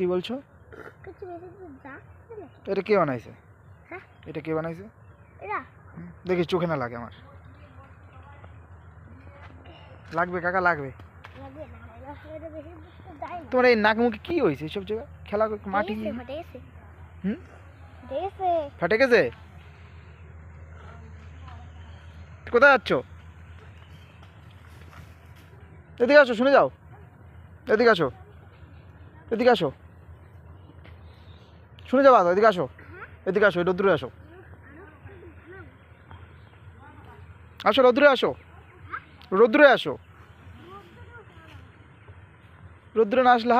কি বলছো? এটা কে বানাইছে? হ্যাঁ? এটা কে বানাইছে? দেখি চোখে না লাগে আমার। লাগবে কাকা লাগবে। তোমার এই নাক মুখে কি হয়েছে এসব জায়গা খেলা মাটি হুম? ফেটে গেছে? কোথায় যাচ্ছ? এদিকে আসো শুনে যাও। এদিকে আসো। এদিকে আসো। শুনে যাও এদিকে আসো এদিকে আসো রোদ্দুরে আসো আসো রোদ্দুরে আসো রোদ্দুরে আসো রোদ্দুরে না আসলে।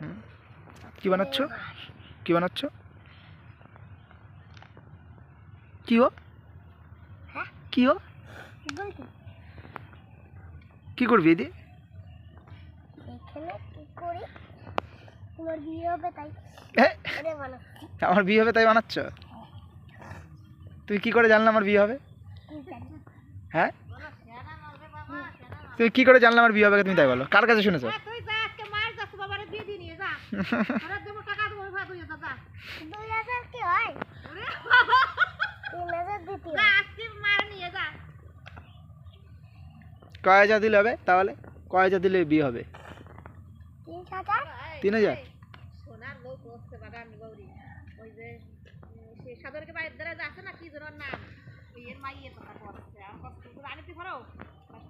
হুম। কি বানাচ্ছ কি বানাচ্ছ কি হ্যাঁ? কি ও? কি করবি এদি? এখানে কি করি? তোমার বিয়ে হবে তাই। ওরে বানাচ্ছি। আমার বিয়ে হবে তাই বানাচ্ছ? তুই কি করে জানলে আমার বিয়ে হবে? হ্যাঁ? তুই কি করে জানলে আমার বিয়ে হবে তুমি তাই বলো। কার কাছে শুনেছো তুই যা আজকে মার যাস বাবারে বিয়ে দিয়ে নিয়ে যা ওরা দেবো টাকা দেবো ভাই তুই যা যা দুই হাজার কি হয় ওরে বাবা, তিন হাজার দিতে যা আজকে মার নিয়ে যা কয় হাজার দিলে হবে তাহলে কয় হাজার দিলে বিয়ে হবে তিন হাজার তিন হাজার সোনার লোক বসছে বাগান গৌরী ওই যে উম, সে সাদরকে বাইরের দ্বারা আছে না কি যেন ওর নাম ওই এর মাইয়ের কথা বলছে আমার কাছে তুমি আনিতে পারো?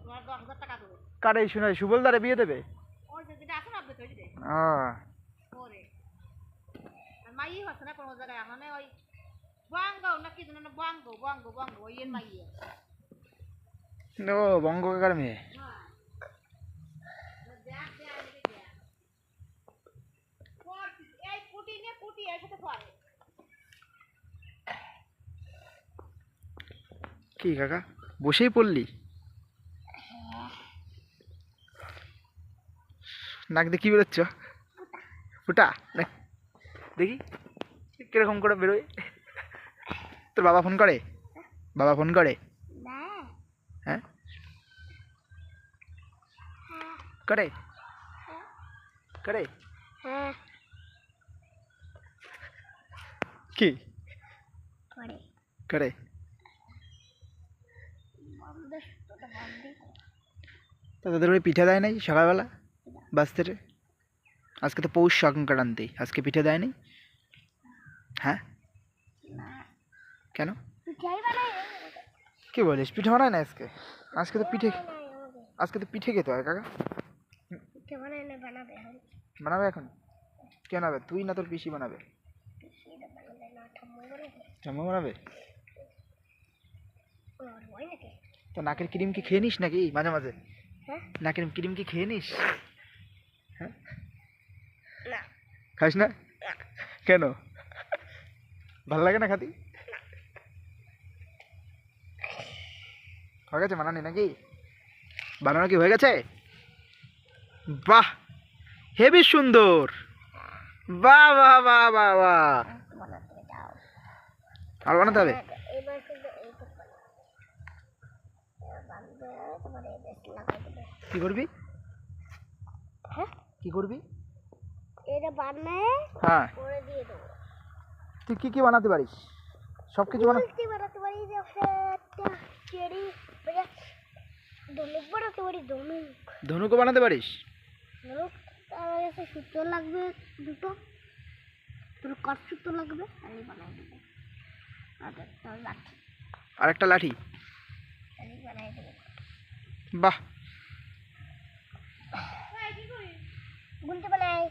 তোমার দশ হাজার টাকা দেবো। কারে শুনে সুবল দ্বারে বিয়ে দেবে? ওই যে যেটা আছে না আপনি তৈরি দে আহ, করে আর মাইয়ে হচ্ছে না কোনো জায়গায়। এখন ওই বঙ্গ না কি বঙ্গ বঙ্গ বঙ্গ ওই এর মাইয়ে। ও বঙ্গ কাকার মেয়ে দেখ দেখ দেখে দেখ কি কাকা? বসেই পড়লি? নাক কি বেরোচ্ছ? ফুটা, দেখ। দেখি, কীরকম করে বেরোয়। তোর বাবা ফোন করে? বাবা ফোন করে? হ্যাঁ করে করে হ্যাঁ কি করে করে বন্ধ তোটা বন্ধ তা তোদের ওই পিঠে দেয় নাই সকালবেলা বাস্তেরে আজকে তো পৌষ সংক্রান্তি আজকে পিঠে দেয় নাই হ্যাঁ না কেন পিঠাই বানাই কি বলিস? পিঠে বানায় না আজকে? আজকে তো পিঠে আজকে তো পিঠে খেতে হয় কাকা। বানাবে এখন। কে বানাবে? তুই না তোর পিসি বানাবে? ঠাম্মা বানাবে? তো নাকের ক্রিম কি খেয়ে নিস নাকি মাঝে মাঝে? হ্যাঁ? নাকের ক্রিম কি খেয়ে নিস? হ্যাঁ? খাস না। কেন? ভালো লাগে না খাতি? হয়ে গেছে বানানি নাকি? বানানো কি হয়ে গেছে বাহ হেবি সুন্দর। বাহ বাহ বাহ বাহ বাহ। আর বানাতে হবে। কি করবি? হ্যাঁ? কি করবি? এটা বানায় হ্যাঁ। করে দিয়ে দেবো। তুই কি কি বানাতে পারিস? সব কিছু বানাতে পারি যে একটা চেরি ধনুক বানাতে পারি ধনুক ধনুকও বানাতে পারিস? ধনুক কাছে লাগবে দুটো। দুটো কাঠ লাগবে? আমি বানাই দেবো। আর একটা লাঠি আর একটা লাঠি। আমি বানাই দেবো। বাহ। গুনতে বানাই।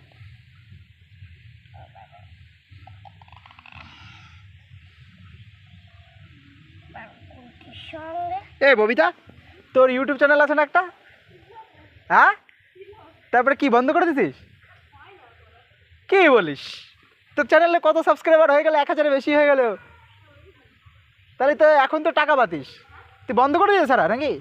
এ ববিতা তোর ইউটিউব চ্যানেল আছে না একটা? হ্যাঁ? তারপরে কি, বন্ধ করে দিছিস? কি বলিস? তোর চ্যানেলে কত সাবস্ক্রাইবার হয়ে গেলে এক হাজারের বেশি হয়ে গেল তাহলে তো এখন তো টাকা পাতিস তুই বন্ধ করে দিয়ে স্যার নাকি?